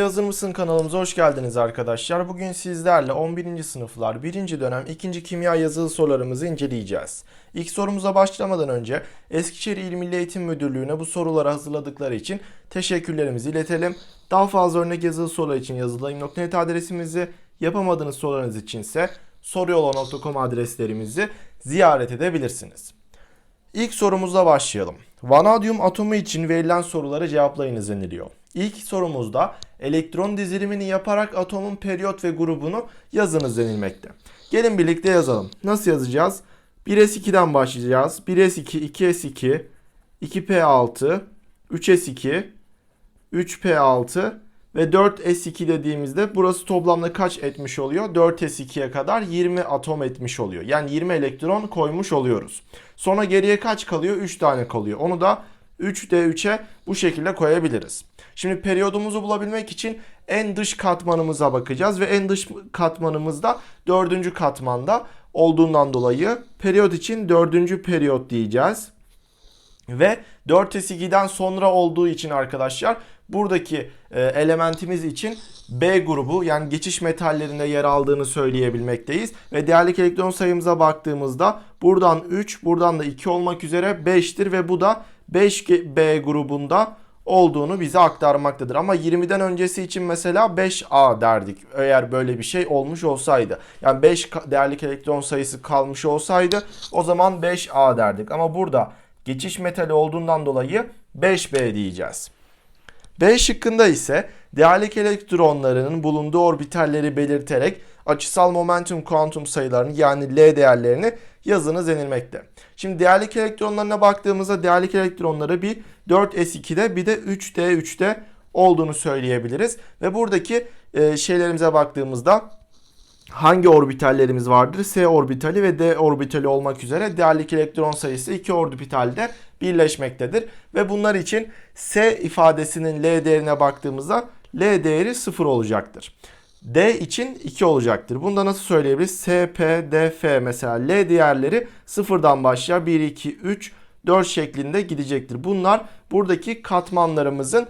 Hazır mısın kanalımıza hoş geldiniz arkadaşlar. Bugün sizlerle 11. sınıflar 1. dönem 2. kimya yazılı sorularımızı inceleyeceğiz. İlk sorumuza başlamadan önce Eskişehir İl Milli Eğitim Müdürlüğü'ne bu soruları hazırladıkları için teşekkürlerimizi iletelim. Daha fazla örnek yazılı sorular için yazılayım.net adresimizi, yapamadığınız sorularınız içinse soruyola.com adreslerimizi ziyaret edebilirsiniz. İlk sorumuzla başlayalım. Vanadyum atomu için verilen soruları cevaplayınız deniliyor. İlk sorumuzda elektron dizilimini yaparak atomun periyot ve grubunu yazınız denilmekte. Gelin birlikte yazalım. Nasıl yazacağız? 1s2'den başlayacağız. 1s2, 2s2, 2p6, 3s2, 3p6 ve 4s2 dediğimizde burası toplamda kaç etmiş oluyor? 4s2'ye kadar 20 atom etmiş oluyor. Yani 20 elektron koymuş oluyoruz. Sonra geriye kaç kalıyor? 3 tane kalıyor. Onu da 3D3'e bu şekilde koyabiliriz. Şimdi periyodumuzu bulabilmek için en dış katmanımıza bakacağız ve en dış katmanımızda dördüncü katmanda olduğundan dolayı periyot için dördüncü periyot diyeceğiz. Ve 4S2'den sonra olduğu için arkadaşlar buradaki e, elementimiz için B grubu yani geçiş metallerinde yer aldığını söyleyebilmekteyiz. Ve değerlik elektron sayımıza baktığımızda buradan 3 buradan da 2 olmak üzere 5'tir ve bu da 5B grubunda olduğunu bize aktarmaktadır. Ama 20'den öncesi için mesela 5A derdik eğer böyle bir şey olmuş olsaydı. Yani 5 değerlik elektron sayısı kalmış olsaydı o zaman 5A derdik. Ama burada geçiş metali olduğundan dolayı 5B diyeceğiz. B şıkkında ise değerlik elektronlarının bulunduğu orbitalleri belirterek açısal momentum kuantum sayılarını yani L değerlerini yazınız denilmekte. Şimdi değerlik elektronlarına baktığımızda değerlik elektronları bir 4s2'de bir de 3d3'te olduğunu söyleyebiliriz. Ve buradaki e, şeylerimize baktığımızda hangi orbitallerimiz vardır? S orbitali ve D orbitali olmak üzere değerlik elektron sayısı iki orbitalde birleşmektedir. Ve bunlar için S ifadesinin L değerine baktığımızda L değeri 0 olacaktır. D için 2 olacaktır. Bunu da nasıl söyleyebiliriz? S, P, D, F mesela L değerleri sıfırdan başlar. 1, 2, 3, 4 şeklinde gidecektir. Bunlar buradaki katmanlarımızın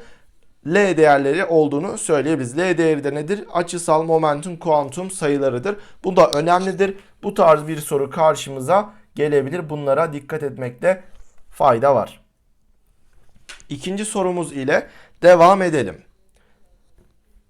L değerleri olduğunu söyleyebiliriz. L değeri de nedir? Açısal momentum kuantum sayılarıdır. Bu da önemlidir. Bu tarz bir soru karşımıza gelebilir. Bunlara dikkat etmekte fayda var. İkinci sorumuz ile devam edelim.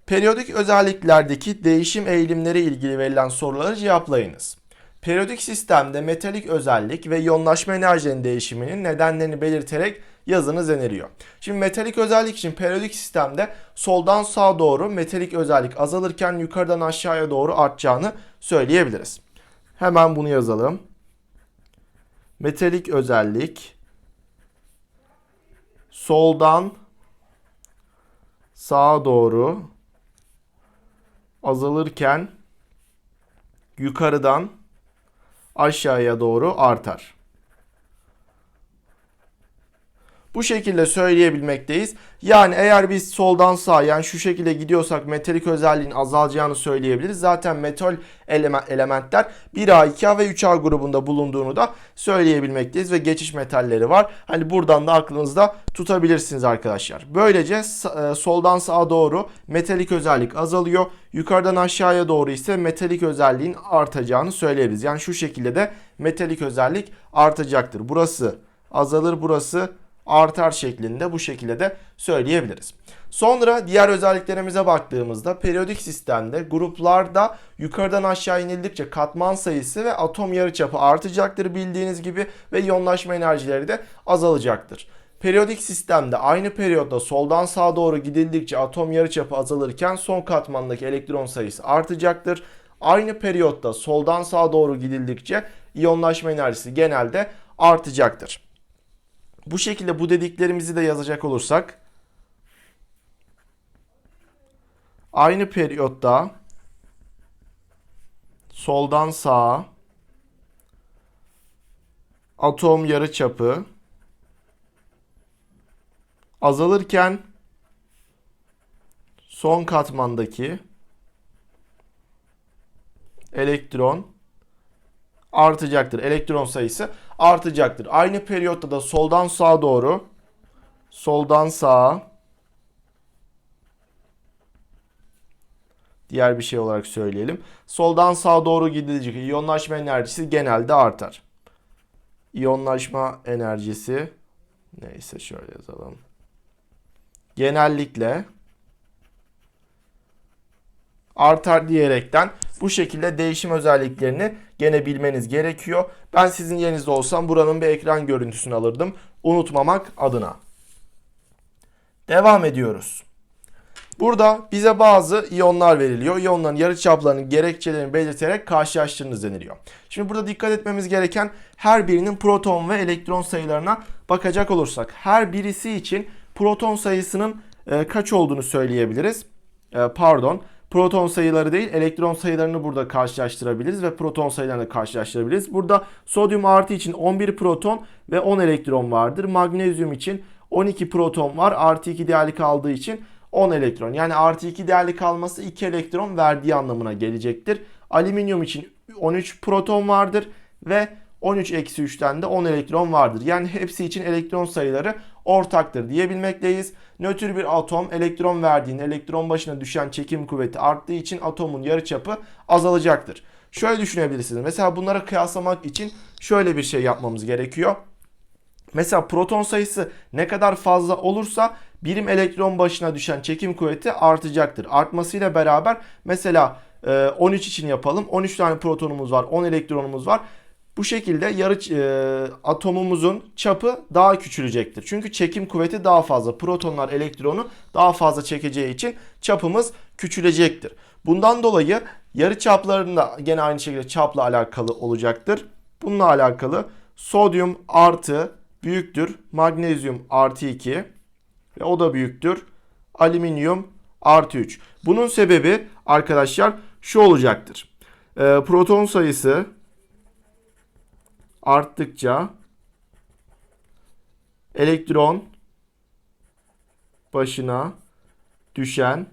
Periyodik özelliklerdeki değişim eğilimleri ilgili verilen soruları cevaplayınız. Periyodik sistemde metalik özellik ve yoğunlaşma enerjinin değişiminin nedenlerini belirterek yazınız deniliyor. Şimdi metalik özellik için periyodik sistemde soldan sağa doğru metalik özellik azalırken yukarıdan aşağıya doğru artacağını söyleyebiliriz. Hemen bunu yazalım. Metalik özellik soldan sağa doğru azalırken yukarıdan aşağıya doğru artar. Bu şekilde söyleyebilmekteyiz. Yani eğer biz soldan sağa yani şu şekilde gidiyorsak metalik özelliğin azalacağını söyleyebiliriz. Zaten metal elementler 1A, 2A ve 3A grubunda bulunduğunu da söyleyebilmekteyiz ve geçiş metalleri var. Hani buradan da aklınızda tutabilirsiniz arkadaşlar. Böylece e, soldan sağa doğru metalik özellik azalıyor. Yukarıdan aşağıya doğru ise metalik özelliğin artacağını söyleyebiliriz. Yani şu şekilde de metalik özellik artacaktır. Burası azalır, burası artar şeklinde bu şekilde de söyleyebiliriz. Sonra diğer özelliklerimize baktığımızda periyodik sistemde gruplarda yukarıdan aşağı inildikçe katman sayısı ve atom yarıçapı artacaktır bildiğiniz gibi ve yoğunlaşma enerjileri de azalacaktır. Periyodik sistemde aynı periyotta soldan sağa doğru gidildikçe atom yarıçapı azalırken son katmandaki elektron sayısı artacaktır. Aynı periyotta soldan sağa doğru gidildikçe iyonlaşma enerjisi genelde artacaktır. Bu şekilde bu dediklerimizi de yazacak olursak aynı periyotta soldan sağa atom yarıçapı azalırken son katmandaki elektron artacaktır. Elektron sayısı artacaktır. Aynı periyotta da soldan sağa doğru soldan sağa Diğer bir şey olarak söyleyelim. Soldan sağa doğru gidilecek iyonlaşma enerjisi genelde artar. İyonlaşma enerjisi neyse şöyle yazalım. Genellikle artar diyerekten bu şekilde değişim özelliklerini gene bilmeniz gerekiyor. Ben sizin yerinizde olsam buranın bir ekran görüntüsünü alırdım. Unutmamak adına. Devam ediyoruz. Burada bize bazı iyonlar veriliyor. İyonların yarıçaplarının gerekçelerini belirterek karşılaştırınız deniliyor. Şimdi burada dikkat etmemiz gereken her birinin proton ve elektron sayılarına bakacak olursak her birisi için proton sayısının e, kaç olduğunu söyleyebiliriz. E, pardon proton sayıları değil elektron sayılarını burada karşılaştırabiliriz ve proton sayılarını karşılaştırabiliriz. Burada sodyum artı için 11 proton ve 10 elektron vardır. Magnezyum için 12 proton var artı 2 değerli kaldığı için 10 elektron. Yani artı 2 değerli kalması 2 elektron verdiği anlamına gelecektir. Alüminyum için 13 proton vardır ve 13 eksi 3'ten de 10 elektron vardır. Yani hepsi için elektron sayıları ortaktır diyebilmekteyiz. Nötr bir atom elektron verdiğinde elektron başına düşen çekim kuvveti arttığı için atomun yarıçapı azalacaktır. Şöyle düşünebilirsiniz. Mesela bunlara kıyaslamak için şöyle bir şey yapmamız gerekiyor. Mesela proton sayısı ne kadar fazla olursa birim elektron başına düşen çekim kuvveti artacaktır. Artmasıyla beraber mesela 13 için yapalım. 13 tane protonumuz var, 10 elektronumuz var. Bu şekilde yarı e, atomumuzun çapı daha küçülecektir. Çünkü çekim kuvveti daha fazla. Protonlar elektronu daha fazla çekeceği için çapımız küçülecektir. Bundan dolayı yarı çaplarında gene aynı şekilde çapla alakalı olacaktır. Bununla alakalı sodyum artı büyüktür magnezyum artı 2 ve o da büyüktür alüminyum artı 3. Bunun sebebi arkadaşlar şu olacaktır. E, proton sayısı arttıkça elektron başına düşen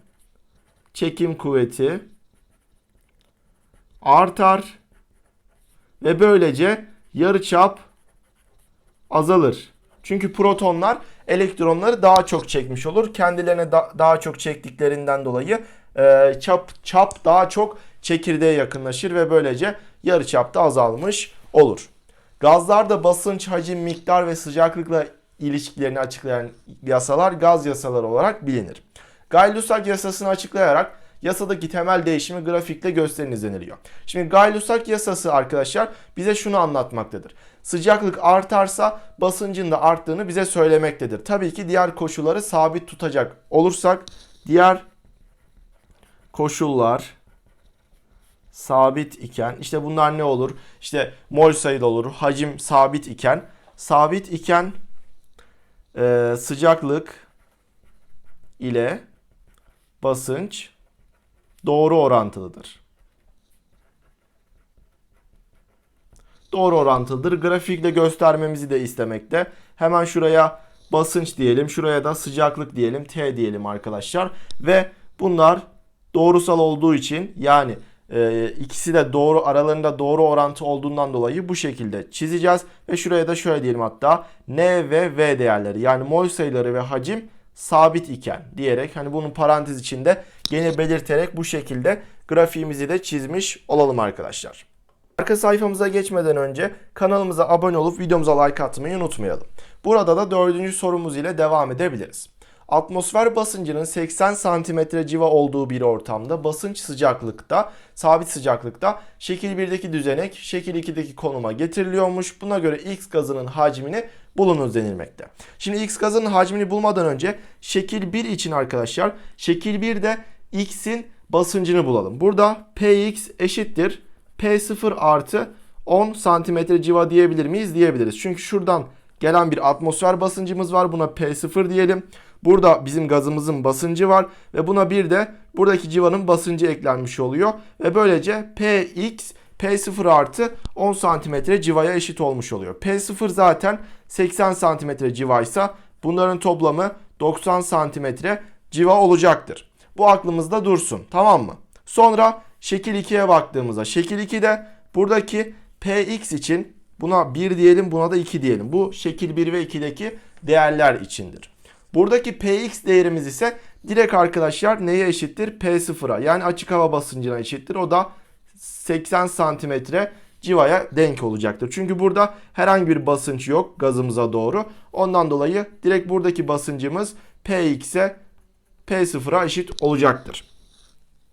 çekim kuvveti artar ve böylece yarıçap azalır. Çünkü protonlar elektronları daha çok çekmiş olur. Kendilerine da, daha çok çektiklerinden dolayı e, çap çap daha çok çekirdeğe yakınlaşır ve böylece yarıçap da azalmış olur. Gazlarda basınç, hacim, miktar ve sıcaklıkla ilişkilerini açıklayan yasalar gaz yasaları olarak bilinir. Gay-Lussac yasasını açıklayarak yasadaki temel değişimi grafikle gösteriniz deniliyor. Şimdi Gay-Lussac yasası arkadaşlar bize şunu anlatmaktadır. Sıcaklık artarsa basıncın da arttığını bize söylemektedir. Tabii ki diğer koşulları sabit tutacak olursak diğer koşullar sabit iken işte bunlar ne olur? İşte mol sayıda olur. Hacim sabit iken sabit iken e, sıcaklık ile basınç doğru orantılıdır. Doğru orantılıdır. Grafikle göstermemizi de istemekte. Hemen şuraya basınç diyelim. Şuraya da sıcaklık diyelim. T diyelim arkadaşlar. Ve bunlar doğrusal olduğu için yani e, ikisi de doğru aralarında doğru orantı olduğundan dolayı bu şekilde çizeceğiz. Ve şuraya da şöyle diyelim hatta N ve V değerleri yani mol sayıları ve hacim sabit iken diyerek hani bunun parantez içinde gene belirterek bu şekilde grafiğimizi de çizmiş olalım arkadaşlar. Arka sayfamıza geçmeden önce kanalımıza abone olup videomuza like atmayı unutmayalım. Burada da dördüncü sorumuz ile devam edebiliriz. Atmosfer basıncının 80 santimetre civa olduğu bir ortamda basınç sıcaklıkta, sabit sıcaklıkta şekil 1'deki düzenek şekil 2'deki konuma getiriliyormuş. Buna göre X gazının hacmini bulunuz denilmekte. Şimdi X gazının hacmini bulmadan önce şekil 1 için arkadaşlar şekil 1'de X'in basıncını bulalım. Burada Px eşittir P0 artı 10 santimetre civa diyebilir miyiz? Diyebiliriz. Çünkü şuradan gelen bir atmosfer basıncımız var. Buna P0 diyelim. Burada bizim gazımızın basıncı var ve buna bir de buradaki civanın basıncı eklenmiş oluyor. Ve böylece Px P0 artı 10 santimetre civaya eşit olmuş oluyor. P0 zaten 80 santimetre civaysa bunların toplamı 90 santimetre civa olacaktır. Bu aklımızda dursun tamam mı? Sonra şekil 2'ye baktığımızda şekil 2'de buradaki Px için buna 1 diyelim buna da 2 diyelim. Bu şekil 1 ve 2'deki değerler içindir. Buradaki Px değerimiz ise direkt arkadaşlar neye eşittir? P0'a yani açık hava basıncına eşittir. O da 80 santimetre civaya denk olacaktır. Çünkü burada herhangi bir basınç yok gazımıza doğru. Ondan dolayı direkt buradaki basıncımız Px'e P0'a eşit olacaktır.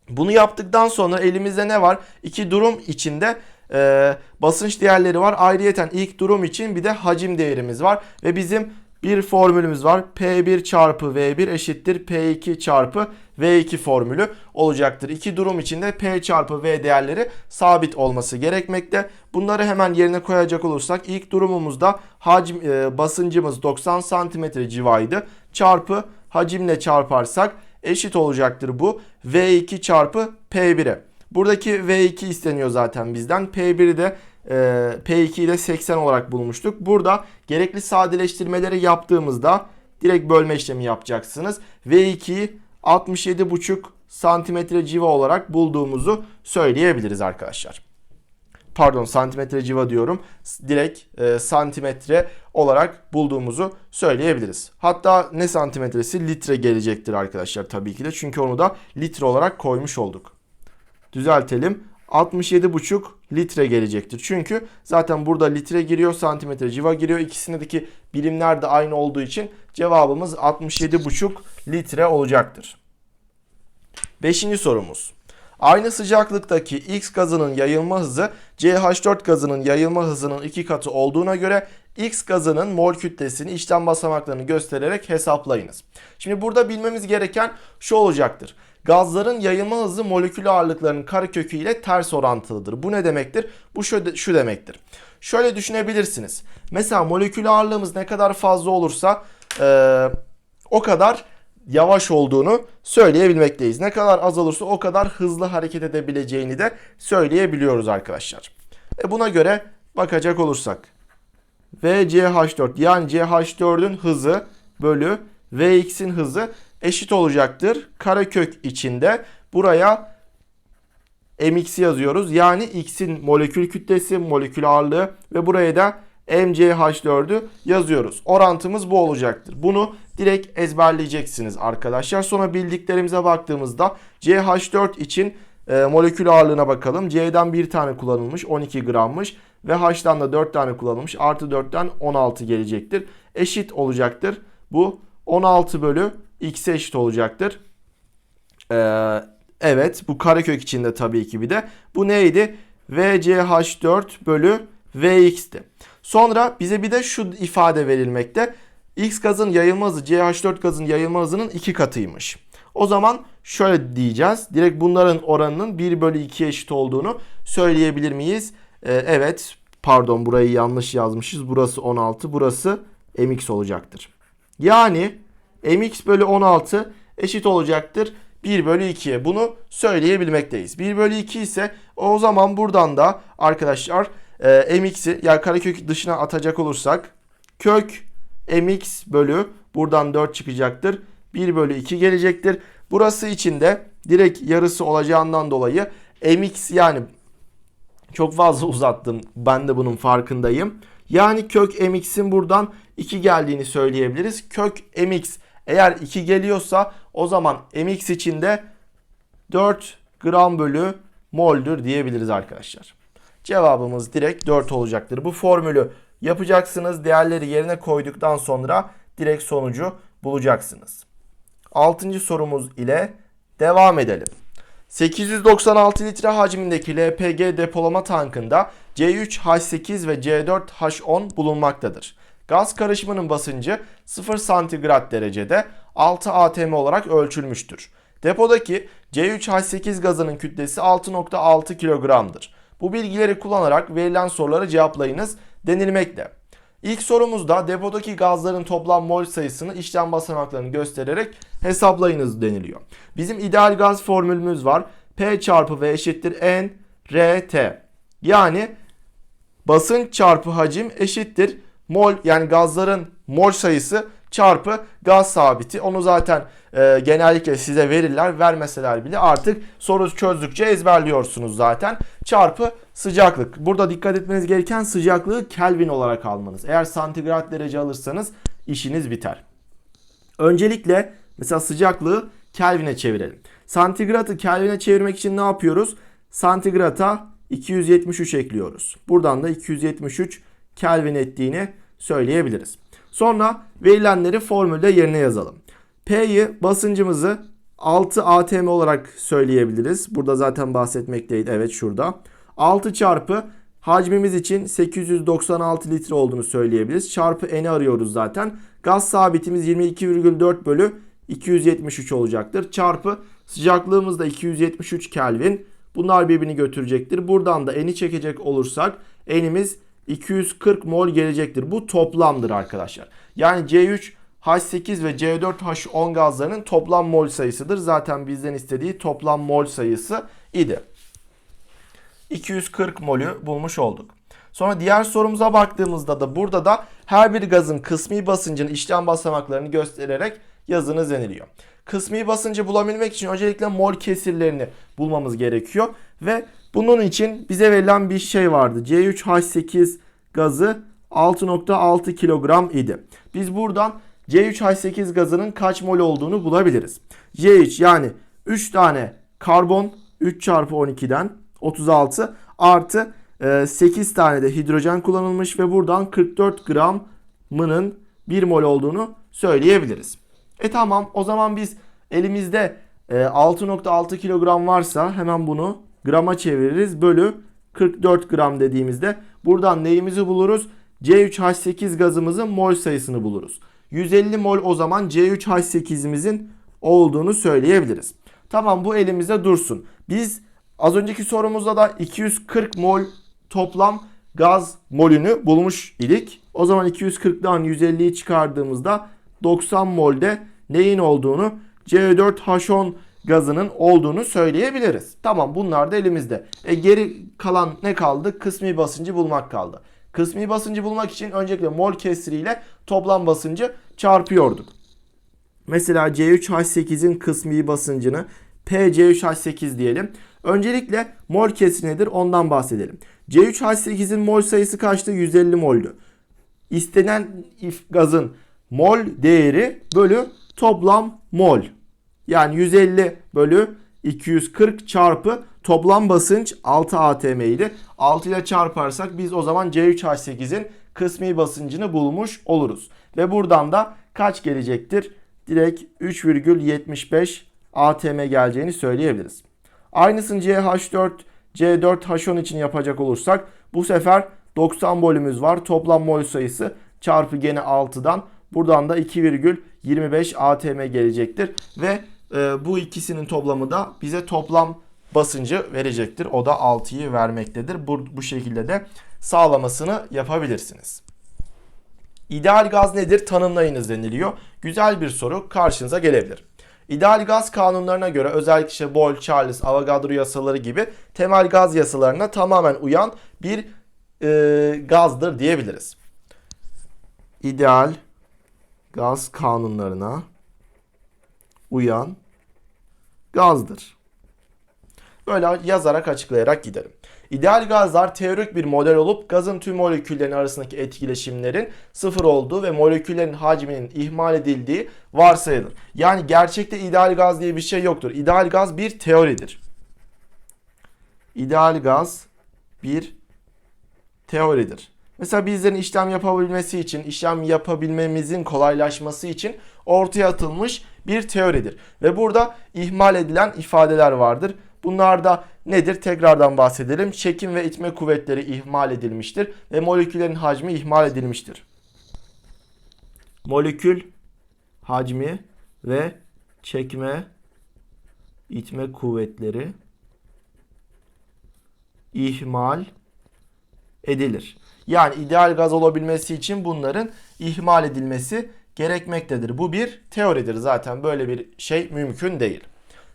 Bunu yaptıktan sonra elimizde ne var? İki durum içinde e, basınç değerleri var. Ayrıyeten ilk durum için bir de hacim değerimiz var. Ve bizim bir formülümüz var. P1 çarpı V1 eşittir P2 çarpı V2 formülü olacaktır. İki durum içinde P çarpı V değerleri sabit olması gerekmekte. Bunları hemen yerine koyacak olursak ilk durumumuzda hacim e, basıncımız 90 santimetre civaydı. Çarpı hacimle çarparsak eşit olacaktır bu V2 çarpı P1'e. Buradaki V2 isteniyor zaten bizden. P1'i de e, P2'yi de 80 olarak bulmuştuk. Burada gerekli sadeleştirmeleri yaptığımızda direkt bölme işlemi yapacaksınız. V2'yi 67,5 santimetre civa olarak bulduğumuzu söyleyebiliriz arkadaşlar. Pardon santimetre civa diyorum. Direkt e, santimetre olarak bulduğumuzu söyleyebiliriz. Hatta ne santimetresi litre gelecektir arkadaşlar tabii ki de. Çünkü onu da litre olarak koymuş olduk. Düzeltelim. 67,5 litre gelecektir. Çünkü zaten burada litre giriyor, santimetre civa giriyor. İkisindeki birimler de aynı olduğu için cevabımız 67,5 litre olacaktır. Beşinci sorumuz. Aynı sıcaklıktaki X gazının yayılma hızı CH4 gazının yayılma hızının iki katı olduğuna göre X gazının mol kütlesini işlem basamaklarını göstererek hesaplayınız. Şimdi burada bilmemiz gereken şu olacaktır. Gazların yayılma hızı molekül ağırlıklarının karekökü ile ters orantılıdır. Bu ne demektir? Bu şu, şu demektir. Şöyle düşünebilirsiniz. Mesela molekül ağırlığımız ne kadar fazla olursa ee, o kadar yavaş olduğunu söyleyebilmekteyiz. Ne kadar az olursa o kadar hızlı hareket edebileceğini de söyleyebiliyoruz arkadaşlar. E buna göre bakacak olursak VCH4 yani CH4'ün hızı bölü Vx'in hızı eşit olacaktır. Karekök içinde buraya mx yazıyoruz. Yani x'in molekül kütlesi, molekül ağırlığı ve buraya da MCH4'ü yazıyoruz. Orantımız bu olacaktır. Bunu direkt ezberleyeceksiniz arkadaşlar. Sonra bildiklerimize baktığımızda CH4 için e, molekül ağırlığına bakalım. C'den bir tane kullanılmış 12 grammış ve H'dan da 4 tane kullanılmış. Artı 4'ten 16 gelecektir. Eşit olacaktır. Bu 16 bölü x'e eşit olacaktır. Ee, evet bu karekök içinde tabii ki bir de. Bu neydi? VCH4 bölü Vx'ti. Sonra bize bir de şu ifade verilmekte. X gazın yayılma hızı CH4 gazın yayılma hızının iki katıymış. O zaman şöyle diyeceğiz. Direkt bunların oranının 1 bölü 2'ye eşit olduğunu söyleyebilir miyiz? Ee, evet pardon burayı yanlış yazmışız. Burası 16 burası mx olacaktır. Yani mx bölü 16 eşit olacaktır 1 bölü 2'ye. Bunu söyleyebilmekteyiz. 1 bölü 2 ise o zaman buradan da arkadaşlar e, mx'i yani karekök dışına atacak olursak kök mx bölü buradan 4 çıkacaktır. 1 bölü 2 gelecektir. Burası için de direkt yarısı olacağından dolayı mx yani çok fazla uzattım. Ben de bunun farkındayım. Yani kök mx'in buradan 2 geldiğini söyleyebiliriz. Kök mx eğer 2 geliyorsa o zaman mx için de 4 gram bölü mol'dür diyebiliriz arkadaşlar. Cevabımız direkt 4 olacaktır. Bu formülü yapacaksınız. Değerleri yerine koyduktan sonra direkt sonucu bulacaksınız. 6. sorumuz ile devam edelim. 896 litre hacmindeki LPG depolama tankında C3H8 ve C4H10 bulunmaktadır. Gaz karışımının basıncı 0 santigrat derecede 6 atm olarak ölçülmüştür. Depodaki C3H8 gazının kütlesi 6.6 kilogramdır. Bu bilgileri kullanarak verilen soruları cevaplayınız denilmekte. İlk sorumuzda depodaki gazların toplam mol sayısını işlem basamaklarını göstererek hesaplayınız deniliyor. Bizim ideal gaz formülümüz var. P çarpı V eşittir N R. Yani basınç çarpı hacim eşittir mol yani gazların mol sayısı çarpı gaz sabiti. Onu zaten e, genellikle size verirler. Vermeseler bile artık soru çözdükçe ezberliyorsunuz zaten. Çarpı sıcaklık. Burada dikkat etmeniz gereken sıcaklığı Kelvin olarak almanız. Eğer santigrat derece alırsanız işiniz biter. Öncelikle mesela sıcaklığı Kelvin'e çevirelim. Santigratı Kelvin'e çevirmek için ne yapıyoruz? Santigrata 273 ekliyoruz. Buradan da 273 Kelvin ettiğini söyleyebiliriz. Sonra verilenleri formülde yerine yazalım. P'yi basıncımızı 6 atm olarak söyleyebiliriz. Burada zaten bahsetmekteydi. Evet şurada. 6 çarpı hacmimiz için 896 litre olduğunu söyleyebiliriz. Çarpı n'i arıyoruz zaten. Gaz sabitimiz 22,4 bölü 273 olacaktır. Çarpı sıcaklığımız da 273 Kelvin. Bunlar birbirini götürecektir. Buradan da n'i çekecek olursak n'imiz 240 mol gelecektir. Bu toplamdır arkadaşlar. Yani C3 H8 ve C4H10 gazlarının toplam mol sayısıdır. Zaten bizden istediği toplam mol sayısı idi. 240 molü bulmuş olduk. Sonra diğer sorumuza baktığımızda da burada da her bir gazın kısmi basıncının işlem basamaklarını göstererek yazınız deniliyor. Kısmi basıncı bulabilmek için öncelikle mol kesirlerini bulmamız gerekiyor ve bunun için bize verilen bir şey vardı. C3H8 gazı 6.6 kilogram idi. Biz buradan C3H8 gazının kaç mol olduğunu bulabiliriz. C3 yani 3 tane karbon 3 çarpı 12'den 36 artı 8 tane de hidrojen kullanılmış ve buradan 44 gramının 1 mol olduğunu söyleyebiliriz. E tamam o zaman biz elimizde 6.6 kilogram varsa hemen bunu grama çeviririz. Bölü 44 gram dediğimizde buradan neyimizi buluruz? C3H8 gazımızın mol sayısını buluruz. 150 mol o zaman C3H8'imizin olduğunu söyleyebiliriz. Tamam bu elimizde dursun. Biz az önceki sorumuzda da 240 mol toplam gaz molünü bulmuş idik. O zaman 240'dan 150'yi çıkardığımızda 90 molde neyin olduğunu C4H10 gazının olduğunu söyleyebiliriz. Tamam bunlar da elimizde. E geri kalan ne kaldı? Kısmi basıncı bulmak kaldı. Kısmi basıncı bulmak için öncelikle mol kesiriyle toplam basıncı çarpıyorduk. Mesela C3H8'in kısmi basıncını PC3H8 diyelim. Öncelikle mol kesri nedir ondan bahsedelim. C3H8'in mol sayısı kaçtı? 150 moldü. İstenen gazın mol değeri bölü toplam mol. Yani 150 bölü 240 çarpı toplam basınç 6 atm idi. 6 ile çarparsak biz o zaman C3H8'in kısmi basıncını bulmuş oluruz. Ve buradan da kaç gelecektir? Direkt 3,75 atm geleceğini söyleyebiliriz. Aynısını CH4, C4H10 için yapacak olursak bu sefer 90 molümüz var. Toplam mol sayısı çarpı gene 6'dan buradan da 2,25 atm gelecektir. Ve e, bu ikisinin toplamı da bize toplam basıncı verecektir. O da 6'yı vermektedir. Bu, bu şekilde de sağlamasını yapabilirsiniz. İdeal gaz nedir? Tanımlayınız deniliyor. Güzel bir soru karşınıza gelebilir. İdeal gaz kanunlarına göre özellikle işte Boyle, Charles, Avogadro yasaları gibi temel gaz yasalarına tamamen uyan bir e, gazdır diyebiliriz. İdeal gaz kanunlarına uyan gazdır. Böyle yazarak açıklayarak giderim. İdeal gazlar teorik bir model olup gazın tüm moleküllerin arasındaki etkileşimlerin sıfır olduğu ve moleküllerin hacminin ihmal edildiği varsayılır. Yani gerçekte ideal gaz diye bir şey yoktur. İdeal gaz bir teoridir. İdeal gaz bir teoridir. Mesela bizlerin işlem yapabilmesi için, işlem yapabilmemizin kolaylaşması için ortaya atılmış bir teoridir. Ve burada ihmal edilen ifadeler vardır. Bunlar da nedir? Tekrardan bahsedelim. Çekim ve itme kuvvetleri ihmal edilmiştir ve moleküllerin hacmi ihmal edilmiştir. Molekül hacmi ve çekme itme kuvvetleri ihmal edilir. Yani ideal gaz olabilmesi için bunların ihmal edilmesi gerekmektedir. Bu bir teoridir zaten böyle bir şey mümkün değil.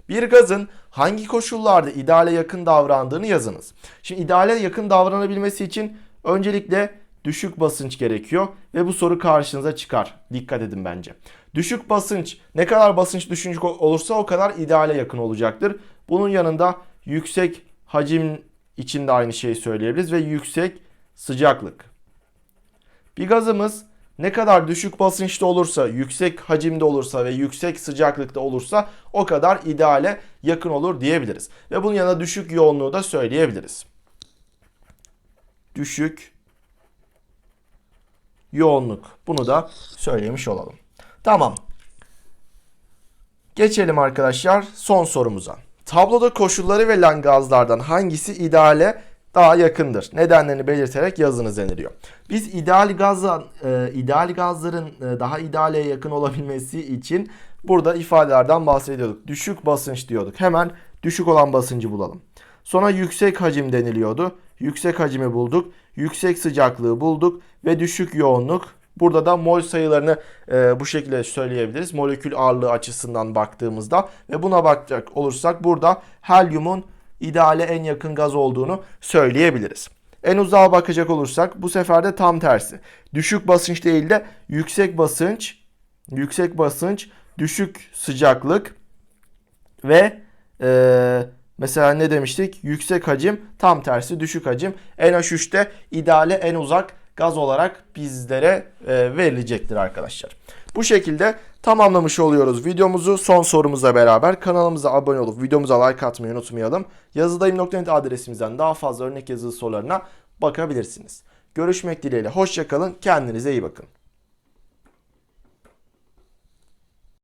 Bir gazın hangi koşullarda ideale yakın davrandığını yazınız. Şimdi ideale yakın davranabilmesi için öncelikle düşük basınç gerekiyor ve bu soru karşınıza çıkar. Dikkat edin bence. Düşük basınç ne kadar basınç düşünce olursa o kadar ideale yakın olacaktır. Bunun yanında yüksek hacim için de aynı şeyi söyleyebiliriz ve yüksek sıcaklık. Bir gazımız ne kadar düşük basınçta olursa, yüksek hacimde olursa ve yüksek sıcaklıkta olursa o kadar ideale yakın olur diyebiliriz. Ve bunun yanında düşük yoğunluğu da söyleyebiliriz. Düşük yoğunluk. Bunu da söylemiş olalım. Tamam. Geçelim arkadaşlar son sorumuza. Tabloda koşulları verilen gazlardan hangisi ideale daha yakındır? Nedenlerini belirterek yazınız deniliyor. Biz ideal gazla, e, ideal gazların e, daha ideale yakın olabilmesi için burada ifadelerden bahsediyorduk. Düşük basınç diyorduk. Hemen düşük olan basıncı bulalım. Sonra yüksek hacim deniliyordu. Yüksek hacimi bulduk. Yüksek sıcaklığı bulduk ve düşük yoğunluk. Burada da mol sayılarını e, bu şekilde söyleyebiliriz. Molekül ağırlığı açısından baktığımızda ve buna bakacak olursak burada helyumun ideale en yakın gaz olduğunu söyleyebiliriz. En uzağa bakacak olursak bu sefer de tam tersi. Düşük basınç değil de yüksek basınç, yüksek basınç, düşük sıcaklık ve e, mesela ne demiştik? Yüksek hacim, tam tersi düşük hacim. NH3'te ideale en uzak gaz olarak bizlere e, verilecektir arkadaşlar. Bu şekilde tamamlamış oluyoruz videomuzu. Son sorumuzla beraber kanalımıza abone olup videomuza like atmayı unutmayalım. Yazıdayım.net adresimizden daha fazla örnek yazılı sorularına bakabilirsiniz. Görüşmek dileğiyle. Hoşçakalın. Kendinize iyi bakın.